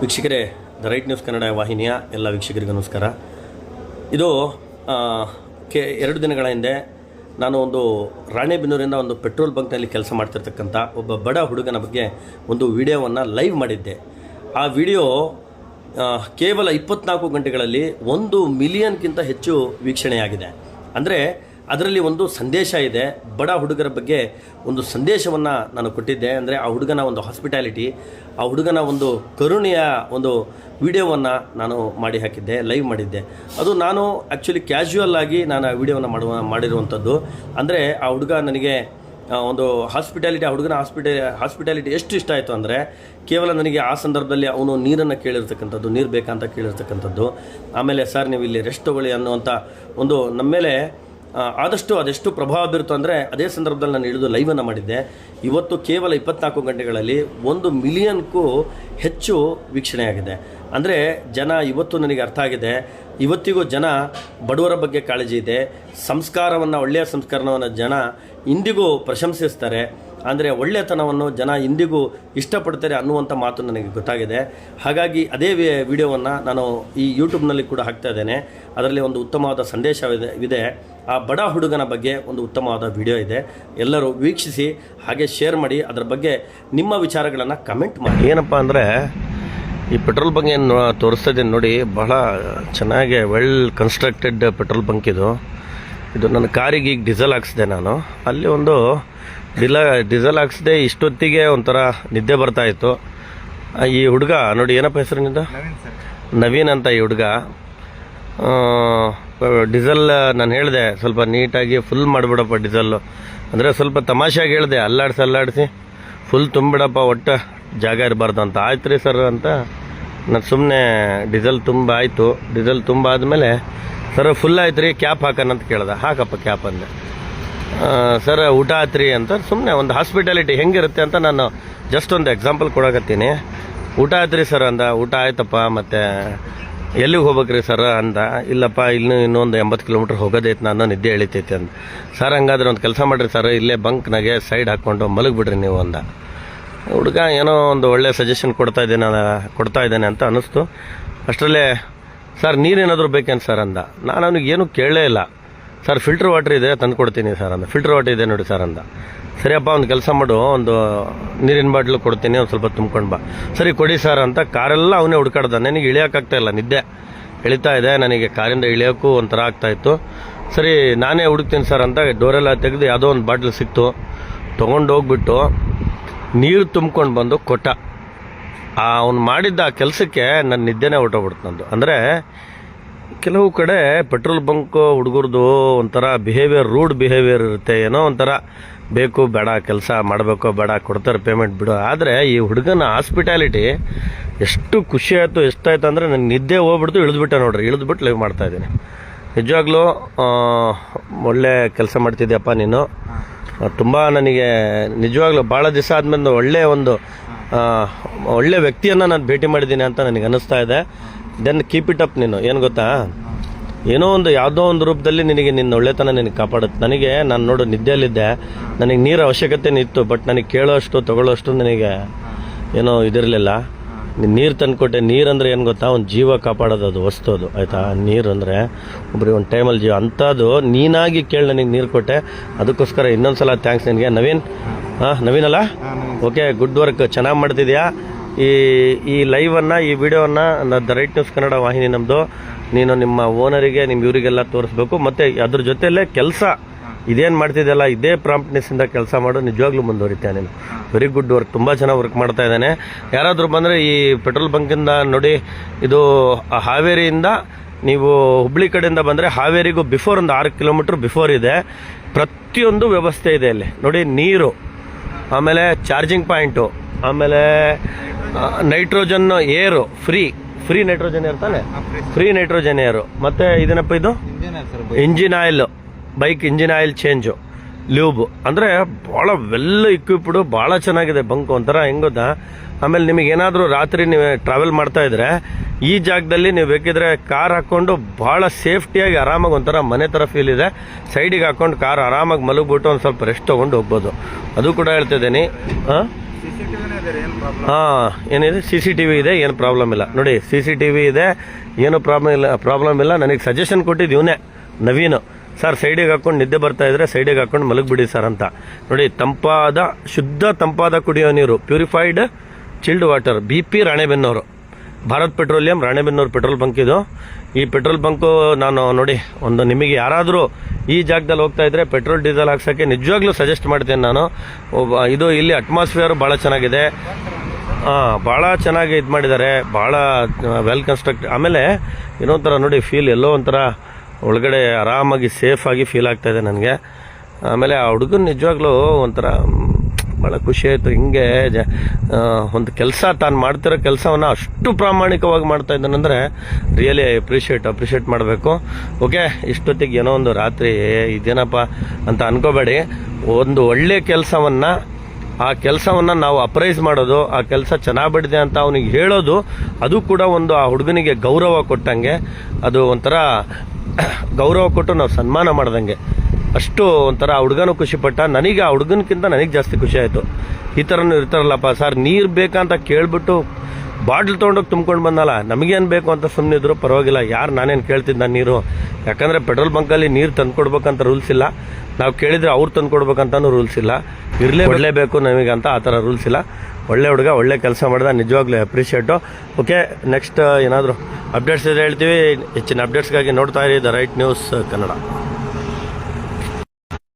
ವೀಕ್ಷಕರೇ, the right news Kannada ವಾಹಿನಿಯ ಎಲ್ಲ ವೀಕ್ಷಕರಿಗೂ ನಮಸ್ಕಾರ. ಇದು ಕೆ, ಎರಡು ದಿನಗಳ ಹಿಂದೆ ನಾನು ಒಂದು ರಾಣೆಬೆನ್ನೂರಿಂದ ಒಂದು ಪೆಟ್ರೋಲ್ ಬಂಕ್ನಲ್ಲಿ ಕೆಲಸ ಮಾಡ್ತಿರ್ತಕ್ಕಂಥ ಒಬ್ಬ ಬಡ ಹುಡುಗನ ಬಗ್ಗೆ ಒಂದು ವಿಡಿಯೋವನ್ನು ಲೈವ್ ಮಾಡಿದ್ದೆ. ಆ ವಿಡಿಯೋ ಕೇವಲ ಇಪ್ಪತ್ನಾಲ್ಕು ಗಂಟೆಗಳಲ್ಲಿ ಒಂದು ಮಿಲಿಯನ್ಗಿಂತ ಹೆಚ್ಚು ವೀಕ್ಷಣೆಯಾಗಿದೆ. ಅಂದರೆ ಅದರಲ್ಲಿ ಒಂದು ಸಂದೇಶ ಇದೆ. ಬಡ ಹುಡುಗರ ಬಗ್ಗೆ ಒಂದು ಸಂದೇಶವನ್ನು ನಾನು ಕೊಟ್ಟಿದ್ದೆ. ಅಂದರೆ ಆ ಹುಡುಗನ ಒಂದು ಹಾಸ್ಪಿಟ್ಯಾಲಿಟಿ ಆ ಹುಡುಗನ ಒಂದು ಕರುಣೆಯ ಒಂದು ವಿಡಿಯೋವನ್ನು ನಾನು ಮಾಡಿ ಹಾಕಿದ್ದೆ ಲೈವ್ ಮಾಡಿದ್ದೆ. ಅದು ನಾನು ಆ್ಯಕ್ಚುಲಿ ಕ್ಯಾಶುವಲ್ ಆಗಿ ನಾನು ಆ ವಿಡಿಯೋವನ್ನು ಮಾಡುವ, ಮಾಡಿರುವಂಥದ್ದು. ಅಂದರೆ ಆ ಹುಡುಗ ನನಗೆ ಒಂದು ಹಾಸ್ಪಿಟ್ಯಾಲಿಟಿ ಆ ಹುಡುಗನ ಹಾಸ್ಪಿಟ ಹಾಸ್ಪಿಟ್ಯಾಲಿಟಿ ಎಷ್ಟು ಇಷ್ಟ ಆಯಿತು ಅಂದರೆ, ಕೇವಲ ನನಗೆ ಆ ಸಂದರ್ಭದಲ್ಲಿ ಅವನು ನೀರನ್ನು ಕೇಳಿರ್ತಕ್ಕಂಥದ್ದು, ನೀರು ಬೇಕಂತ ಕೇಳಿರ್ತಕ್ಕಂಥದ್ದು. ಆಮೇಲೆ, ಸರ್ ನೀವು ಇಲ್ಲಿ ರೆಸ್ಟ್ ತೊಗೊಳ್ಳಿ ಅನ್ನುವಂಥ ಒಂದು ನಮ್ಮ ಮೇಲೆ ಆದಷ್ಟು ಅದೆಷ್ಟು ಪ್ರಭಾವ ಬೀರುತ್ತೋ ಅಂದರೆ ಅದೇ ಸಂದರ್ಭದಲ್ಲಿ ನಾನು ಇಳಿದು ಲೈವನ್ನು ಮಾಡಿದ್ದೆ. ಇವತ್ತು ಕೇವಲ ಇಪ್ಪತ್ನಾಲ್ಕು ಗಂಟೆಗಳಲ್ಲಿ ಒಂದು ಮಿಲಿಯನ್ಗೂ ಹೆಚ್ಚು ವೀಕ್ಷಣೆಯಾಗಿದೆ ಅಂದರೆ ಜನ ಇವತ್ತು ನನಗೆ ಅರ್ಥ ಆಗಿದೆ. ಇವತ್ತಿಗೂ ಜನ ಬಡವರ ಬಗ್ಗೆ ಕಾಳಜಿ ಇದೆ. ಸಂಸ್ಕಾರವನ್ನು, ಒಳ್ಳೆಯ ಸಂಸ್ಕಾರವನ್ನು ಜನ ಇಂದಿಗೂ ಪ್ರಶಂಸಿಸ್ತಾರೆ. ಅಂದರೆ ಒಳ್ಳೆತನವನ್ನು ಜನ ಇಂದಿಗೂ ಇಷ್ಟಪಡ್ತಾರೆ ಅನ್ನುವಂಥ ಮಾತು ನನಗೆ ಗೊತ್ತಾಗಿದೆ. ಹಾಗಾಗಿ ಅದೇ ವಿಡಿಯೋವನ್ನು ನಾನು ಈ ಯೂಟ್ಯೂಬ್ನಲ್ಲಿ ಕೂಡ ಹಾಕ್ತಾ ಇದ್ದೇನೆ. ಅದರಲ್ಲಿ ಒಂದು ಉತ್ತಮವಾದ ಸಂದೇಶವಿದೆ, ಇದೆ. ಆ ಬಡ ಹುಡುಗನ ಬಗ್ಗೆ ಒಂದು ಉತ್ತಮವಾದ ವಿಡಿಯೋ ಇದೆ. ಎಲ್ಲರೂ ವೀಕ್ಷಿಸಿ, ಹಾಗೆ ಶೇರ್ ಮಾಡಿ, ಅದರ ಬಗ್ಗೆ ನಿಮ್ಮ ವಿಚಾರಗಳನ್ನು ಕಮೆಂಟ್ ಮಾಡಿ. ಏನಪ್ಪ ಅಂದರೆ, ಈ ಪೆಟ್ರೋಲ್ ಬಂಕ್ ಏನು ತೋರಿಸ್ತಾ ಇದ್ದೀನಿ ನೋಡಿ, ಬಹಳ ಚೆನ್ನಾಗಿ ವೆಲ್ ಕನ್ಸ್ಟ್ರಕ್ಟೆಡ್ ಪೆಟ್ರೋಲ್ ಬಂಕ್ ಇದು. ಇದು ನನ್ನ ಕಾರಿಗೆ ಈಗ ಡೀಸೆಲ್ ಹಾಕ್ಸಿದೆ ನಾನು. ಅಲ್ಲಿ ಒಂದು ಡಿಲ ಡೀಸೆಲ್ ಹಾಕ್ಸಿದೆ ಇಷ್ಟೊತ್ತಿಗೆ ಒಂಥರ ನಿದ್ದೆ ಬರ್ತಾಯಿತ್ತು ಈ ಹುಡುಗ ನೋಡಿ ಏನಪ್ಪ ಹೆಸರು ನಿಂದ? ನವೀನ್ ಅಂತ ಈ ಹುಡುಗ. ಡೀಸೆಲ್ ನಾನು ಹೇಳಿದೆ ಸ್ವಲ್ಪ ನೀಟಾಗಿ ಫುಲ್ ಮಾಡಿಬಿಡಪ್ಪ ಡೀಸೆಲ್ಲು ಅಂದರೆ ಸ್ವಲ್ಪ ತಮಾಷೆಯಾಗಿ ಹೇಳಿದೆ ಅಲ್ಲಾಡಿಸಿ ಅಲ್ಲಾಡಿಸಿ. ಫುಲ್ ತುಂಬಿಡಪ್ಪ ಒಟ್ಟು ಜಾಗ ಇರಬಾರ್ದು ಅಂತ. ಆಯ್ತು ರೀ ಸರ್ ಅಂತ. ನಾನು ಸುಮ್ಮನೆ ಡೀಸೆಲ್ ತುಂಬ ಆಯಿತು. ಡೀಸೆಲ್ ತುಂಬ ಆದಮೇಲೆ ಸರ್ ಫುಲ್ ಆಯ್ತು ರೀ ಕ್ಯಾಪ್ ಹಾಕೋಣ ಅಂತ ಕೇಳ್ದೆ. ಹಾಕಪ್ಪ ಕ್ಯಾಪ್ ಅಂದೆ. ಸರ್ ಊಟ ಆತ್ರಿ ಅಂತ ಸುಮ್ಮನೆ ಒಂದು ಹಾಸ್ಪಿಟಾಲಿಟಿ ಹೆಂಗಿರುತ್ತೆ ಅಂತ ನಾನು ಜಸ್ಟ್ ಒಂದು ಎಕ್ಸಾಂಪಲ್ ಕೊಡಕತ್ತೀನಿ. ಊಟ ಆತ್ರಿ ಸರ್ ಅಂದ, ಊಟ ಆಯ್ತಪ್ಪ, ಮತ್ತು ಎಲ್ಲಿಗೆ ಹೋಗ್ಬೇಕ್ರಿ ಸರ್ ಅಂದ, ಇಲ್ಲಪ್ಪ, ಇನ್ನೂ ಇನ್ನೊಂದು ಎಂಬತ್ತು ಕಿಲೋಮೀಟ್ರ್ ಹೋಗೋದೈತೆ, ನಾನು ನಿದ್ದೆ ಎಳಿತೈತೆ ಅಂತ ಸರ್ ಹಂಗಾದ್ರೆ ಒಂದು ಕೆಲಸ ಮಾಡಿರಿ ಸರ್ ಇಲ್ಲೇ ಬಂಕ್ನಾಗೆ ಸೈಡ್ ಹಾಕ್ಕೊಂಡು ಮಲಗಿಬಿಡ್ರಿ ನೀವು ಅಂದ. ಹುಡುಗ ಏನೋ ಒಂದು ಒಳ್ಳೆ ಸಜೆಷನ್ ಕೊಡ್ತಾ ಇದ್ದೇನೆ ಕೊಡ್ತಾ ಇದ್ದೇನೆ ಅಂತ ಅನ್ನಿಸ್ತು. ಅಷ್ಟರಲ್ಲೇ ಸರ್ ನೀರೇನಾದರೂ ಬೇಕೇನು ಸರ್ ಅಂದ. ನಾನು ಅವನಿಗೆ ಏನೂ ಕೇಳಲೇ ಇಲ್ಲ. ಸರ್ ಫಿಲ್ಟರ್ ವಾಟರ್ ಇದೆ ತಂದು ಕೊಡ್ತೀನಿ ಸರ್ ಅಂದ. ಫಿಲ್ಟರ್ ವಾಟರ್ ಇದೆ ನೋಡಿ ಸರ್ ಅಂದ. ಸರಿಯಪ್ಪ ಒಂದು ಕೆಲಸ ಮಾಡು. ಒಂದು ನೀರಿನ ಬಾಟ್ಲು ಕೊಡ್ತೀನಿ. ಒಂದು ಸ್ವಲ್ಪ ತುಂಬ್ಕೊಂಡು ಬಾ. ಸರಿ, ಕೊಡಿ ಸರ್ ಅಂತ ಕಾರೆಲ್ಲ ಅವನೇ ಹುಡ್ಕಾಡ್ದ. ನನಗೆ ಇಳಿಯೋಕ್ಕಾಗ್ತಾ ಇಲ್ಲ. ನಿದ್ದೆ ಇಳಿತಾ ಇದೆ. ನನಗೆ ಕಾರಿಂದ ಇಳಿಯೋಕ್ಕೂ ಒಂಥರ ಆಗ್ತಾಯಿತ್ತು ಸರಿ, ನಾನೇ ಹುಡುಕ್ತೀನಿ ಸರ್ ಅಂತ ಡೋರೆಲ್ಲ ತೆಗೆದು ಯಾವುದೋ ಒಂದು ಬಾಟ್ಲು ಸಿಕ್ತು. ತೊಗೊಂಡು ಹೋಗ್ಬಿಟ್ಟು ನೀರು ತುಂಬ್ಕೊಂಡು ಬಂದು ಕೊಟ್ಟ. ಆ ಅವ್ನು ಮಾಡಿದ್ದ ಆ ಕೆಲಸಕ್ಕೆ ನನ್ನ ನಿದ್ದೆನೇ ಹೊರಟೋಗ್ಬಿಡ್ತು ನಂದು. ಅಂದರೆ ಕೆಲವು ಕಡೆ ಪೆಟ್ರೋಲ್ ಬಂಕ್ ಹುಡುಗರದು ಒಂಥರ ಬಿಹೇವಿಯರ್ ರೂಡ್ ಬಿಹೇವಿಯರ್ ಇರುತ್ತೆ. ಏನೋ ಒಂಥರ ಬೇಕು ಬೇಡ ಕೆಲಸ ಮಾಡಬೇಕು ಬೇಡ ಕೊಡ್ತಾರೆ ಪೇಮೆಂಟ್ ಬಿಡು. ಆದರೆ ಈ ಹುಡುಗನ ಹಾಸ್ಪಿಟಾಲಿಟಿ ಎಷ್ಟು ಖುಷಿ ಆಯಿತು ಎಷ್ಟಾಯ್ತು ಅಂದರೆ ನನ್ನ ನಿದ್ದೆ ಹೋಗ್ಬಿಡ್ತು ಇಳಿದ್ಬಿಟ್ಟೆ ನೋಡ್ರಿ. ಇಳಿದ್ಬಿಟ್ಟು ಲೈವ್ ಮಾಡ್ತಾ ಇದ್ದೀನಿ. ನಿಜವಾಗ್ಲೂ ಒಳ್ಳೆ ಕೆಲಸ ಮಾಡ್ತಿದ್ದೀಯಪ್ಪ ನೀನು. ತುಂಬ ನನಗೆ ನಿಜವಾಗ್ಲೂ ಭಾಳ ದಿವಸ ಆದಮೇಲೆ ಒಳ್ಳೆಯ ಒಂದು ಒಳ್ಳೆ ವ್ಯಕ್ತಿಯನ್ನು ನಾನು ಭೇಟಿ ಮಾಡಿದ್ದೀನಿ ಅಂತ ನನಗೆ ಅನ್ನಿಸ್ತಾ ಇದೆ. ದೆನ್ ಕೀಪ್ ಇಟ್ ಅಪ್ ನೀನು. ಏನು ಗೊತ್ತಾ? ಏನೋ ಒಂದು ಯಾವುದೋ ಒಂದು ರೂಪದಲ್ಲಿ ನಿನಗೆ ನಿನ್ನ ಒಳ್ಳೆತನ ನಿನಗೆ ಕಾಪಾಡುತ್ತೆ. ನನಗೆ ನಾನು ನೋಡು ನಿದ್ದೆಯಲ್ಲಿದ್ದೆ. ನನಗೆ ನೀರು ಅವಶ್ಯಕತೆ ಇತ್ತು ಬಟ್ ನನಗೆ ಕೇಳೋಷ್ಟು, ತಗೊಳ್ಳೋಷ್ಟು ನನಗೆ ಏನೋ ಇದಿರಲಿಲ್ಲ. ನೀರು ತಂದುಕೊಟ್ಟೆ. ನೀರು ಅಂದರೆ ಏನು ಗೊತ್ತಾ? ಒಂದು ಜೀವ ಕಾಪಾಡೋದು ಅದು, ವಸ್ತು ಅದು. ಆಯಿತಾ? ನೀರು ಅಂದರೆ ಒಬ್ರಿಗೆ ಒಂದು ಟೈಮಲ್ಲಿ ಜೀವ. ಅಂಥದ್ದು ನೀನಾಗಿ ಕೇಳಿ ನನಗೆ ನೀರು ಕೊಟ್ಟೆ. ಅದಕ್ಕೋಸ್ಕರ ಇನ್ನೊಂದು ಸಲ ಥ್ಯಾಂಕ್ಸ್ ನಿನಗೆ. ನವೀನ್? ಹಾಂ ನವೀನಲ್ಲ ಓಕೆ ಗುಡ್ ವರ್ಕ್ ಚೆನ್ನಾಗಿ ಮಾಡ್ತಿದ್ಯಾ? ಈ ಈ ಲೈವನ್ನು ಈ ವಿಡಿಯೋವನ್ನು ದ ರೈಟ್ ನ್ಯೂಸ್ ಕನ್ನಡ ವಾಹಿನಿ ನಮ್ಮದು ನೀನು ನಿಮ್ಮ ಓನರಿಗೆ ನಿಮ್ಮ ಇವರಿಗೆಲ್ಲ ತೋರಿಸ್ಬೇಕು. ಮತ್ತು ಅದ್ರ ಜೊತೆಯಲ್ಲೇ ಕೆಲಸ. ಇದೇನು ಮಾಡ್ತಿದ್ದಲ್ಲ ಇದೇ ಪ್ರಾಂಪ್ಟ್ನೆಸ್ಸಿಂದ ಕೆಲಸ ಮಾಡು, ನಿಜವಾಗ್ಲೂ ಮುಂದುವರಿತೇನೆ ನೀನು? ವೆರಿ ಗುಡ್ ವರ್ಕ್ ತುಂಬ ಚೆನ್ನಾಗಿ ವರ್ಕ್ ಮಾಡ್ತಾ ಇದ್ದಾನೆ. ಯಾರಾದರೂ ಬಂದರೆ ಈ ಪೆಟ್ರೋಲ್ ಬಂಕಿಂದ ನೋಡಿ, ಇದು ಹಾವೇರಿಯಿಂದ ನೀವು ಹುಬ್ಳಿ ಕಡೆಯಿಂದ ಬಂದರೆ ಹಾವೇರಿಗೂ ಬಿಫೋರ್ ಒಂದು ಆರು ಕಿಲೋಮೀಟ್ರ್ ಬಿಫೋರ್ ಇದೆ. ಪ್ರತಿಯೊಂದು ವ್ಯವಸ್ಥೆ ಇದೆ ಅಲ್ಲಿ ನೋಡಿ, ನೀರು. ಆಮೇಲೆ ಚಾರ್ಜಿಂಗ್ ಪಾಯಿಂಟು ಆಮೇಲೆ nitrogen air free free nitrogen air ತಾನೆ? ಫ್ರೀ. Nitrogen air. ಮತ್ತೆ ಇದೇನಪ್ಪ ಇದು? Engine oil bike engine oil change lube ಅಂದರೆ ಭಾಳ ವೆಲ್ ಇಕ್ವಿಪ್ಡು ಭಾಳ ಚೆನ್ನಾಗಿದೆ ಬಂಕು. ಒಂಥರ ಹೆಂಗ್ ಆಮೇಲೆ ನಿಮಗೆ ಏನಾದರೂ ರಾತ್ರಿ ನೀವು ಟ್ರಾವೆಲ್ ಮಾಡ್ತಾ ಇದ್ರೆ ಈ ಜಾಗದಲ್ಲಿ ನೀವು ಬೇಕಿದ್ರೆ ಕಾರ್ ಹಾಕ್ಕೊಂಡು ಭಾಳ ಸೇಫ್ಟಿಯಾಗಿ ಆರಾಮಾಗಿ ಒಂಥರ ಮನೆ ಥರ ಫೀಲ್ ಇದೆ. ಸೈಡಿಗೆ ಹಾಕೊಂಡು ಕಾರ್ ಆರಾಮಾಗಿ ಮಲಗ್ಬಿಟ್ಟು ಒಂದು ಸ್ವಲ್ಪ ರೆಸ್ಟ್ ತೊಗೊಂಡು ಹೋಗ್ಬೋದು. ಅದು ಕೂಡ ಹೇಳ್ತಿದ್ದೀನಿ ಹಾಂ ಹಾಂ, ಏನಿದೆ? ಸಿ ಸಿ ಟಿ ವಿ ಇದೆ, ಏನು ಪ್ರಾಬ್ಲಮ್ ಇಲ್ಲ. ನೋಡಿ ಸಿ ಸಿ ಟಿ ವಿ ಇದೆ, ಏನು ಪ್ರಾಬ್ಲಮ್ ಇಲ್ಲ ಪ್ರಾಬ್ಲಮ್ ಇಲ್ಲ. ನನಗೆ ಸಜೆಷನ್ ಕೊಟ್ಟಿದ್ದು ಇವನೇ, ನವೀನ್. ಸರ್ ಸೈಡಿಗೆ ಹಾಕೊಂಡು ನಿದ್ದೆ ಬರ್ತಾ ಇದ್ರೆ ಸೈಡಿಗೆ ಹಾಕೊಂಡು ಮಲಗಿಬಿಡಿ ಸರ್ ಅಂತ. ನೋಡಿ, ತಂಪಾದ, ಶುದ್ಧ ತಂಪಾದ ಕುಡಿಯೋ ನೀರು purified chilled water B P Ranebennur. Bharat petroleum, Ranebennur petrol bunk ಇದು. ಈ ಪೆಟ್ರೋಲ್ ಬಂಕು ನಾನು ನೋಡಿ, ಒಂದು ನಿಮಗೆ ಯಾರಾದರೂ ಈ ಜಾಗದಲ್ಲಿ ಹೋಗ್ತಾ ಇದ್ರೆ ಪೆಟ್ರೋಲ್, ಡೀಸೆಲ್ ಹಾಕ್ಸೋಕ್ಕೆ ನಿಜವಾಗ್ಲೂ ಸಜೆಸ್ಟ್ ಮಾಡ್ತೇನೆ ನಾನು. ಇದು ಇಲ್ಲಿ ಅಟ್ಮಾಸ್ಫಿಯರ್ ಭಾಳ ಚೆನ್ನಾಗಿದೆ. ಹಾಂ ಭಾಳ ಚೆನ್ನಾಗಿ ಇದು ಮಾಡಿದ್ದಾರೆ. ಭಾಳ ವೆಲ್ ಕನ್ಸ್ಟ್ರಕ್ಟ್ ಆಮೇಲೆ ಇನ್ನೊಂಥರ ನೋಡಿ ಫೀಲ್ ಎಲ್ಲೋ ಒಂಥರ ಒಳಗಡೆ ಆರಾಮಾಗಿ ಸೇಫಾಗಿ ಫೀಲ್ ಆಗ್ತಾಯಿದೆ ನನಗೆ. ಆಮೇಲೆ ಆ ಹುಡುಗನ ನಿಜವಾಗ್ಲೂ ಒಂಥರ ಭಾಳ ಖುಷಿ ಆಯಿತು. ಹಿಂಗೆ ಜ ಒಂದು ಕೆಲಸ ತಾನು ಮಾಡ್ತಿರೋ ಕೆಲಸವನ್ನು ಅಷ್ಟು ಪ್ರಾಮಾಣಿಕವಾಗಿ ಮಾಡ್ತಾ ಇದ್ದಾನಂದರೆ ರಿಯಲಿ ಅಪ್ರಿಷಿಯೇಟ್ ಅಪ್ರಿಷಿಯೇಟ್ ಮಾಡಬೇಕು. ಓಕೆ ಇಷ್ಟೊತ್ತಿಗೆ ಏನೋ ಒಂದು ರಾತ್ರಿ ಇದೇನಪ್ಪ ಅಂತ ಅನ್ಕೋಬೇಡಿ. ಒಂದು ಒಳ್ಳೆಯ ಕೆಲಸವನ್ನು, ಆ ಕೆಲಸವನ್ನು ನಾವು ಅಪ್ರೈಸ್ ಮಾಡೋದು, ಆ ಕೆಲಸ ಚೆನ್ನಾಗಿ ಬಿಡಿದೆ ಅಂತ ಅವನಿಗೆ ಹೇಳೋದು, ಅದು ಕೂಡ ಒಂದು ಆ ಹುಡುಗನಿಗೆ ಗೌರವ ಕೊಟ್ಟಂಗೆ, ಅದು ಒಂಥರ ಗೌರವ ಕೊಟ್ಟು ನಾವು ಸನ್ಮಾನ ಮಾಡ್ದಂಗೆ. ಅಷ್ಟು ಒಂಥರ ಆ ಹುಡುಗನೂ ಖುಷಿಪಟ್ಟ. ನನಗೆ ಆ ಹುಡುಗನಕ್ಕಿಂತ ನನಗೆ ಜಾಸ್ತಿ ಖುಷಿ ಆಯಿತು ಈ ಥರನೂ ಇರ್ತಾರಲ್ಲಪ್ಪ, ಸರ್ ನೀರು ಬೇಕಂತ ಕೇಳಿಬಿಟ್ಟು ಬಾಟ್ಲ್ ತೊಗೊಂಡೋಗಿ ತುಂಬ್ಕೊಂಡು ಬಂದಲ್ಲ, ನಮಗೇನು ಬೇಕು ಅಂತ ಸುಮ್ಮನಿದ್ರು ಪರವಾಗಿಲ್ಲ. ಯಾರು ನಾನೇನು ಕೇಳ್ತಿದ್ದ ನೀರು? ಯಾಕಂದರೆ ಪೆಟ್ರೋಲ್ ಬಂಕಲ್ಲಿ ನೀರು ತಂದು ಕೊಡ್ಬೇಕಂತ ರೂಲ್ಸ್ ಇಲ್ಲ. ನಾವು ಕೇಳಿದರೆ ಅವ್ರು ತಂದು ಕೊಡ್ಬೇಕಂತನೂ ರೂಲ್ಸ್ ಇಲ್ಲ. ಇರಲೇ ಒಳ್ಳೇಬೇಕು ನಮಗೆ ಅಂತ ಆ ಥರ ರೂಲ್ಸ್ ಇಲ್ಲ. ಒಳ್ಳೆ ಹುಡುಗ, ಒಳ್ಳೆ ಕೆಲಸ ಮಾಡಿದ, ನಿಜವಾಗ್ಲೂ ಅಪ್ರಿಷಿಯೇಟು ಓಕೆ ನೆಕ್ಸ್ಟ್ ಏನಾದರೂ ಅಪ್ಡೇಟ್ಸ್ ಇದೆ ಹೇಳ್ತೀವಿ. ಹೆಚ್ಚಿನ ಅಪ್ಡೇಟ್ಸ್ಗಾಗಿ ನೋಡ್ತಾ ಇರಿ, ದ ರೈಟ್ ನ್ಯೂಸ್ ಕನ್ನಡ.